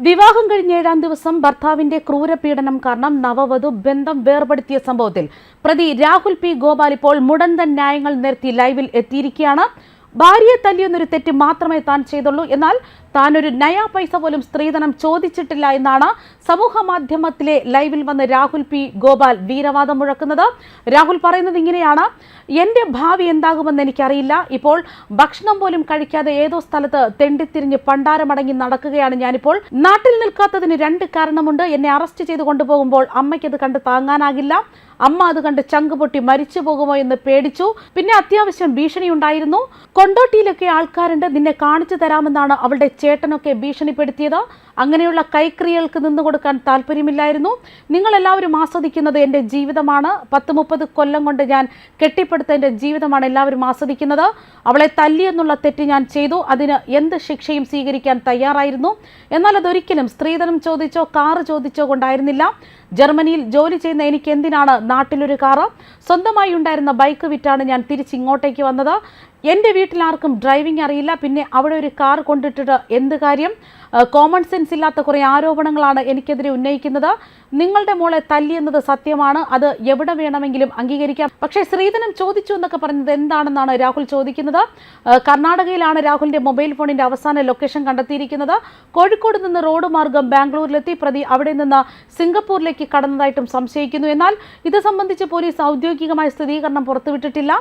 വിവാഹം കഴിഞ്ഞ ഏഴാം ദിവസം ഭർത്താവിന്റെ ക്രൂരപീഡനം കാരണം നവവധു ബന്ധം വേർപെടുത്തിയ സംഭവത്തിൽ പ്രതി രാഹുൽ പി ഗോപാൽ ഇപ്പോൾ മുടന്തൻ ന്യായങ്ങൾ നിരത്തി ലൈവിൽ എത്തിയിരിക്കുകയാണ്. ഭാര്യയെ തല്ലിയെന്നൊരു തെറ്റ് മാത്രമേ താൻ ചെയ്തുള്ളൂ. എന്നാൽ താൻ ഒരു നയാ പൈസ പോലും സ്ത്രീധനം ചോദിച്ചിട്ടില്ല എന്നാണ് സമൂഹ മാധ്യമത്തിലെ ലൈവിൽ വന്ന് രാഹുൽ പി ഗോപാൽ വീരവാദം മുഴക്കുന്നത്. രാഹുൽ പറയുന്നത് ഇങ്ങനെയാണ് എന്റെ ഭാവി എന്താകുമെന്ന് എനിക്കറിയില്ല. ഇപ്പോൾ ഭക്ഷണം പോലും കഴിക്കാതെ ഏതോ സ്ഥലത്ത് തെണ്ടിത്തിരിഞ്ഞ് പണ്ടാരമടങ്ങി നടക്കുകയാണ് ഞാനിപ്പോൾ. നാട്ടിൽ നിൽക്കാത്തതിന് രണ്ട് കാരണമുണ്ട്. എന്നെ അറസ്റ്റ് ചെയ്ത് കൊണ്ടുപോകുമ്പോൾ അമ്മയ്ക്കത് കണ്ട് താങ്ങാനാകില്ല. അമ്മ അത് കണ്ട് ചങ്ക് പൊട്ടി മരിച്ചു പോകുമോ എന്ന് പേടിച്ചു. പിന്നെ അത്യാവശ്യം ഭീഷണി ഉണ്ടായിരുന്നു. കൊണ്ടോട്ടിയിലൊക്കെ ആൾക്കാരുണ്ട്. നിന്നെ കാണിച്ചു തരാമെന്നാണ് അവളുടെ ചേട്ടനൊക്കെ ഭീഷണിപ്പെടുത്തിയത്. അങ്ങനെയുള്ള കൈക്രിയകൾക്ക് നിന്നു കൊടുക്കാൻ താല്പര്യമില്ലായിരുന്നു. നിങ്ങളെല്ലാവരും ആസ്വദിക്കുന്നത് എന്റെ ജീവിതമാണ്. പത്ത് മുപ്പത് കൊല്ലം കൊണ്ട് ഞാൻ കെട്ടിപ്പടുത്ത എന്റെ ജീവിതമാണ് എല്ലാവരും ആസ്വദിക്കുന്നത്. അവളെ തല്ലി എന്നുള്ള തെറ്റ് ഞാൻ ചെയ്തു. അതിന് എന്ത് ശിക്ഷയും സ്വീകരിക്കാൻ തയ്യാറായിരുന്നു. എന്നാൽ അതൊരിക്കലും സ്ത്രീധനം ചോദിച്ചോ കാറ് ചോദിച്ചോ കൊണ്ടായിരുന്നില്ല. ജർമ്മനിയിൽ ജോലി ചെയ്യുന്ന എനിക്ക് എന്തിനാണ് നാട്ടിലൊരു കാറ്? സ്വന്തമായി ഉണ്ടായിരുന്ന ബൈക്ക് വിറ്റാണ് ഞാൻ തിരിച്ച് ഇങ്ങോട്ടേക്ക് വന്നത്. എന്റെ വീട്ടിലാർക്കും ഡ്രൈവിംഗ് അറിയില്ല. പിന്നെ അവിടെ ഒരു കാർ കൊണ്ടിട്ടിട്ട് എന്ത് കാര്യം? കോമൺ സെൻസ് ഇല്ലാത്ത കുറേ ആരോപണങ്ങളാണ് എനിക്കെതിരെ ഉന്നയിക്കുന്നത്. നിങ്ങളുടെ മോളെ തല്ലി എന്നത് സത്യമാണ്. അത് എവിടെ വേണമെങ്കിലും അംഗീകരിക്കാം. പക്ഷേ ശ്രീധനം ചോദിച്ചു എന്നൊക്കെ പറഞ്ഞത് എന്താണെന്നാണ് രാഹുൽ ചോദിക്കുന്നത്. കർണാടകയിലാണ് രാഹുലിന്റെ മൊബൈൽ ഫോണിന്റെ അവസാന ലൊക്കേഷൻ കണ്ടെത്തിയിരിക്കുന്നത്. കോഴിക്കോട് നിന്ന് റോഡ് മാർഗം ബാംഗ്ലൂരിലെത്തി പ്രതി അവിടെ നിന്ന് സിംഗപ്പൂരിലേക്ക് കടന്നതായിട്ടും സംശയിക്കുന്നു. എന്നാൽ ഇത് സംബന്ധിച്ച് പോലീസ് ഔദ്യോഗികമായ സ്ഥിരീകരണം പുറത്തുവിട്ടിട്ടില്ല.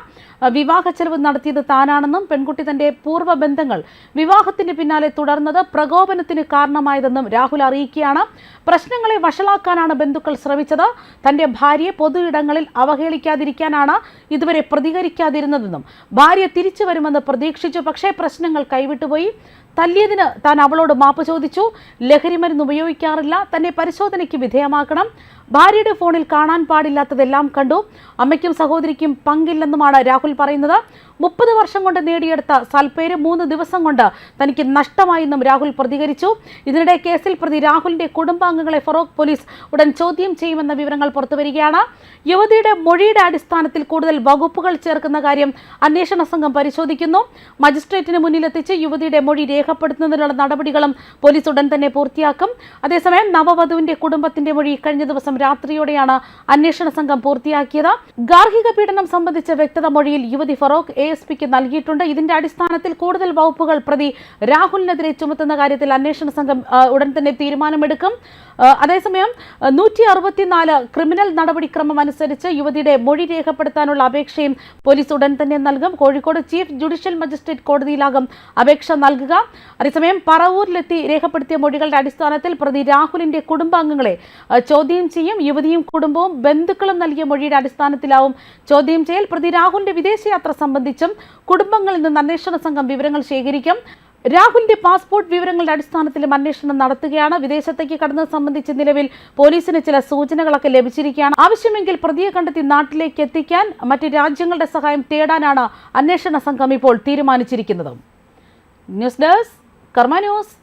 വിവാഹ ചെലവ് നടത്തിയത് താനാണെന്നും പെൺകുട്ടി തന്റെ പൂർവ ബന്ധങ്ങൾ വിവാഹത്തിന് പിന്നാലെ തുടർന്നത് പ്രകോപനത്തിന് കാരണമായതെന്നും രാഹുൽ അറിയിക്കുകയാണ്. പ്രശ്നങ്ങളെ വഷളാക്കാനാണ് ബന്ധുക്കൾ ശ്രമിച്ചത്. തന്റെ ഭാര്യയെ പൊതു ഇടങ്ങളിൽ അവഹേളിക്കാതിരിക്കാനാണ് ഇതുവരെ പ്രതികരിക്കാതിരുന്നതെന്നും. ഭാര്യ തിരിച്ചു വരുമെന്ന് പ്രതീക്ഷിച്ചു. പക്ഷേ പ്രശ്നങ്ങൾ കൈവിട്ടുപോയി. തല്ലിയതിന് താൻ അവളോട് മാപ്പ് ചോദിച്ചു. ലഹരിമരുന്ന് ഉപയോഗിക്കാറില്ല. തന്നെ പരിശോധനയ്ക്ക് വിധേയമാക്കണം. ഭാര്യയുടെ ഫോണിൽ കാണാൻ പാടില്ലാത്തതെല്ലാം കണ്ടു. അമ്മയ്ക്കും സഹോദരിക്കും പങ്കില്ലെന്നുമാണ് രാഹുൽ പറയുന്നത്. മുപ്പത് വർഷം കൊണ്ട് നേടിയെടുത്ത സൽപ്പേര് മൂന്ന് ദിവസം കൊണ്ട് തനിക്ക് നഷ്ടമായെന്നും രാഹുൽ പ്രതികരിച്ചു. ഇതിനിടെ കേസിൽ പ്രതി രാഹുലിന്റെ കുടുംബാംഗങ്ങളെ ഫറോക്ക് പോലീസ് ഉടൻ ചോദ്യം ചെയ്യുമെന്ന വിവരങ്ങൾ പുറത്തുവരികയാണ്. യുവതിയുടെ മൊഴിയുടെ അടിസ്ഥാനത്തിൽ കൂടുതൽ വകുപ്പുകൾ ചേർക്കുന്ന കാര്യം അന്വേഷണ സംഘം പരിശോധിക്കുന്നു. മജിസ്ട്രേറ്റിന് മുന്നിലെത്തിച്ച് യുവതിയുടെ മൊഴി രേഖപ്പെടുത്തുന്നതിനുള്ള നടപടികളും പോലീസ് ഉടൻ തന്നെ പൂർത്തിയാക്കും. അതേസമയം നവവധുവിന്റെ കുടുംബത്തിന്റെ മൊഴി കഴിഞ്ഞ ദിവസം രാത്രിയോടെയാണ് അന്വേഷണ സംഘം പൂർത്തിയാക്കിയത്. ഗാർഹിക പീഡനം സംബന്ധിച്ച വ്യക്തത മൊഴിയിൽ യുവതി ഫറോക്ക് എ എസ് പിക്ക് നൽകിയിട്ടുണ്ട്. ഇതിന്റെ അടിസ്ഥാനത്തിൽ കൂടുതൽ വകുപ്പുകൾ പ്രതി രാഹുലിനെതിരെ ചുമത്തുന്ന കാര്യത്തിൽ അന്വേഷണ സംഘം ഉടൻ തന്നെ തീരുമാനമെടുക്കും. അതേസമയം നൂറ്റി അറുപത്തിനാല് ക്രിമിനൽ നടപടിക്രമം അനുസരിച്ച് യുവതിയുടെ മൊഴി രേഖപ്പെടുത്താനുള്ള അപേക്ഷയും പോലീസ് ഉടൻ തന്നെ നൽകും. കോഴിക്കോട് ചീഫ് ജുഡീഷ്യൽ മജിസ്ട്രേറ്റ് കോടതിയിലാകും അപേക്ഷ നൽകുക. അതേസമയം പറവൂരിലെത്തി രേഖപ്പെടുത്തിയ മൊഴികളുടെ അടിസ്ഥാനത്തിൽ പ്രതി രാഹുലിന്റെ കുടുംബാംഗങ്ങളെ ചോദ്യം ചെയ്യും. യുവതിയും കുടുംബവും ബന്ധുക്കളും നൽകിയ മൊഴിയുടെ അടിസ്ഥാനത്തിലാവും ചോദ്യം ചെയ്യൽ. പ്രതി രാഹുലിന്റെ വിദേശയാത്ര സംബന്ധിച്ചും കുടുംബങ്ങളിൽ നിന്ന് അന്വേഷണ സംഘം വിവരങ്ങൾ ശേഖരിക്കും. രാഹുലിന്റെ പാസ്പോർട്ട് വിവരങ്ങളുടെ അടിസ്ഥാനത്തിലും അന്വേഷണം നടത്തുകയാണ്. വിദേശത്തേക്ക് കടന്നത് സംബന്ധിച്ച് നിലവിൽ പോലീസിന് ചില സൂചനകളൊക്കെ ലഭിച്ചിരിക്കുകയാണ്. ആവശ്യമെങ്കിൽ പ്രതിയെ കണ്ടെത്തി നാട്ടിലേക്ക് എത്തിക്കാൻ മറ്റ് രാജ്യങ്ങളുടെ സഹായം തേടാനാണ് അന്വേഷണ സംഘം ഇപ്പോൾ തീരുമാനിച്ചിരിക്കുന്നത്. News desk Karma news.